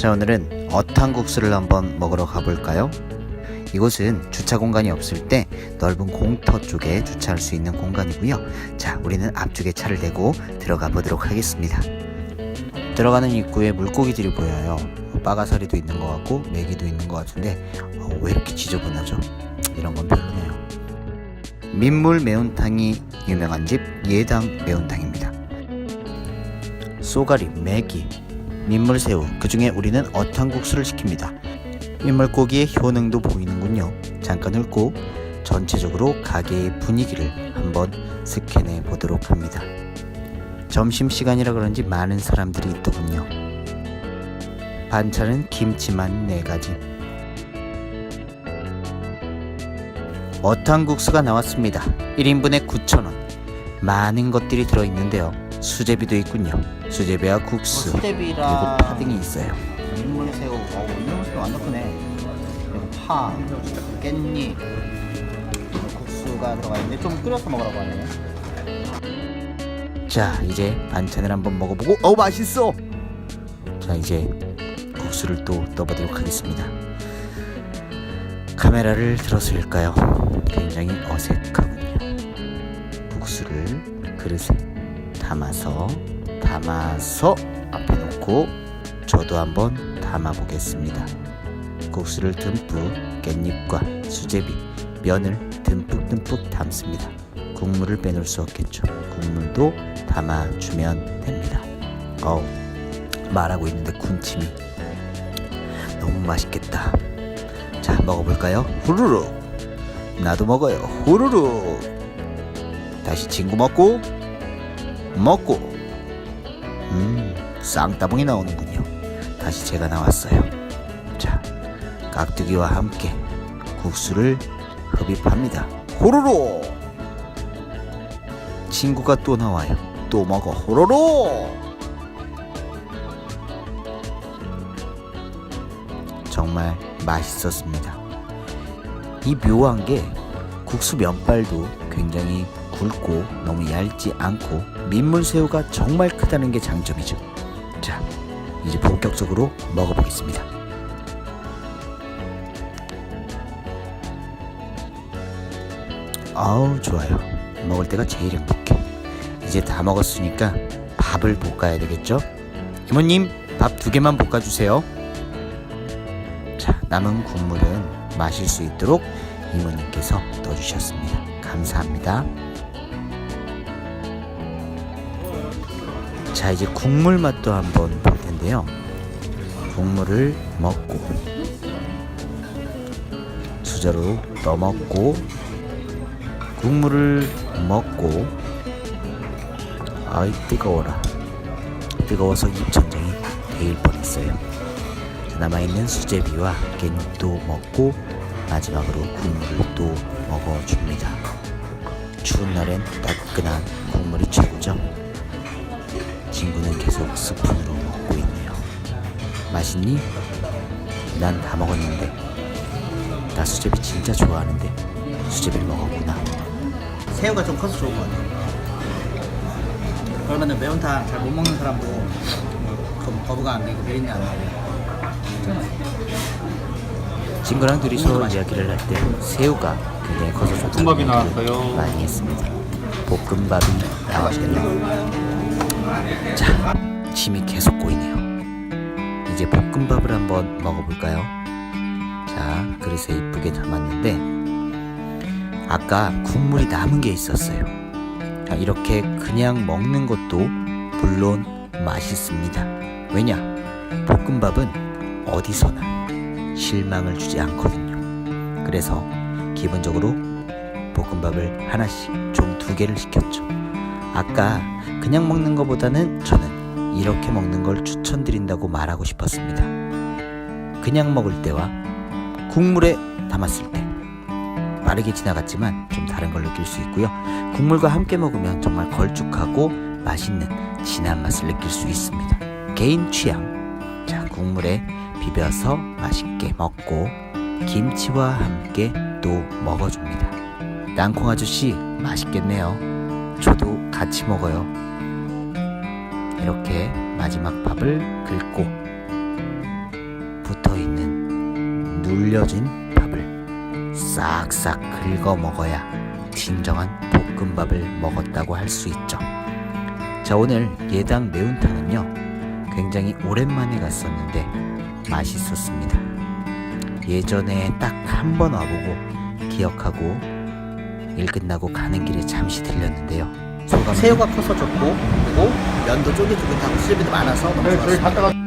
자 오늘은 어탕국수를 한번 먹으러 가볼까요? 이곳은 주차 공간이 없을 때 넓은 공터 쪽에 주차할 수 있는 공간이고요. 자 우리는 앞쪽에 차를 대고 들어가 보도록 하겠습니다. 들어가는 입구에 물고기들이 보여요. 빠가사리도 있는 것 같고 메기도 있는 것 같은데 어, 왜 이렇게 지저분하죠? 이런 건 별로네요. 민물 매운탕이 유명한 집 예당 매운탕입니다. 쏘가리, 메기, 민물새우 그 중에 우리는 어탕국수를 시킵니다. 민물고기의 효능도 보이는군요. 잠깐 훑고 전체적으로 가게의 분위기를 한번 스캔해 보도록 합니다. 점심시간이라 그런지 많은 사람들이 있더군요. 반찬은 김치만 4가지. 어탕국수가 나왔습니다. 1인분에 9,000원. 많은 것들이 들어있는데요. 수제비도 있군요. 수제비와 국수, 그리고 수제비랑 파등이 있어요. 민물새우, 어, 민물새우 완전 크네. 그리고 파, 깻잎, 국수가 들어가 있는데 좀 끓여서 먹으라고 하네요. 자, 이제 반찬을 한번 먹어보고, 어 맛있어. 자, 이제 국수를 또 떠보도록 하겠습니다. 카메라를 들어서일까요? 굉장히 어색하군요. 국수를 그릇에 담아서 담아서 앞에 놓고 저도 한번 담아 보겠습니다. 국수를 듬뿍 깻잎과 수제비, 면을 듬뿍듬뿍 담습니다. 국물을 빼놓을 수 없겠죠. 국물도 담아주면 됩니다. 어우, 말하고 있는데 군침이 너무 맛있겠다. 자, 먹어볼까요? 후루룩. 나도 먹어요. 후루룩. 다시 친구 먹고, 먹고. 음, 쌍따봉이 나오는군요. 다시 제가 나왔어요. 자, 깍두기와 함께 국수를 흡입합니다. 호로로! 친구가 또 나와요. 또 먹어. 호로로! 정말 맛있었습니다. 이 묘한 게 국수 면발도 굉장히 굵고 너무 얇지 않고 민물새우가 정말 크다는 게 장점이죠. 자, 이제 본격적으로 먹어보겠습니다. 아우 좋아요. 먹을 때가 제일 행복해. 이제 다 먹었으니까 밥을 볶아야 되겠죠? 이모님 밥 두 개만 볶아주세요. 자 남은 국물은 마실 수 있도록 이모님께서 넣어주셨습니다. 감사합니다. 자 이제 국물 맛도 한번 볼 텐데요. 국물을 먹고 수저로 떠먹고 국물을 먹고 아이 뜨거워라. 뜨거워서 입천장이 데일 뻔했어요. 자, 남아있는 수제비와 깻잎도 먹고 마지막으로 국물을 또 먹어줍니다. 추운 날엔 따끈한 국물이 최고죠 계속 스푼으로 먹고 있네요 맛있니? 난 다 먹었는데 나 수제비 진짜 좋아하는데 수제비를 먹었구나 새우가 좀 커서 좋은 것 같아요. 그러면은 매운탕 잘 못 먹는 사람도 좀 거부가 안 되고 비린내 안 나고. 친구랑 둘이서 이야기를 할 때 새우가 굉장히 커서 좋다는 얘기를 나왔어요. 많이 했습니다. 볶음밥이 나왔네요. 자, 침이 계속 고이네요. 이제 볶음밥을 한번 먹어볼까요? 자, 그릇에 이쁘게 담았는데 아까 국물이 남은 게 있었어요. 자, 이렇게 그냥 먹는 것도 물론 맛있습니다. 왜냐? 볶음밥은 어디서나 실망을 주지 않거든요. 그래서 기본적으로 볶음밥을 하나씩 총 두 개를 시켰죠. 아까 그냥 먹는 것보다는 저는 이렇게 먹는 걸 추천드린다고 말하고 싶었습니다. 그냥 먹을 때와 국물에 담았을 때 빠르게 지나갔지만 좀 다른 걸 느낄 수 있고요. 국물과 함께 먹으면 정말 걸쭉하고 맛있는 진한 맛을 느낄 수 있습니다. 개인 취향. 자, 국물에 비벼서 맛있게 먹고 김치와 함께 또 먹어줍니다. 땅콩 아저씨 맛있겠네요. 저도 같이 먹어요. 이렇게 마지막 밥을 긁고 붙어 있는 눌려진 밥을 싹싹 긁어 먹어야 진정한 볶음밥을 먹었다고 할 수 있죠. 자, 오늘 예당 매운탕은요, 굉장히 오랜만에 갔었는데 맛있었습니다. 예전에 딱 한 번 와보고 기억하고 일 끝나고 가는 길에 잠시 들렸는데요. 소감 새우가 커서 좋고 그리고 면도 쫄깃쫄깃하고 수제비도 많아서 너무 좋았습니다.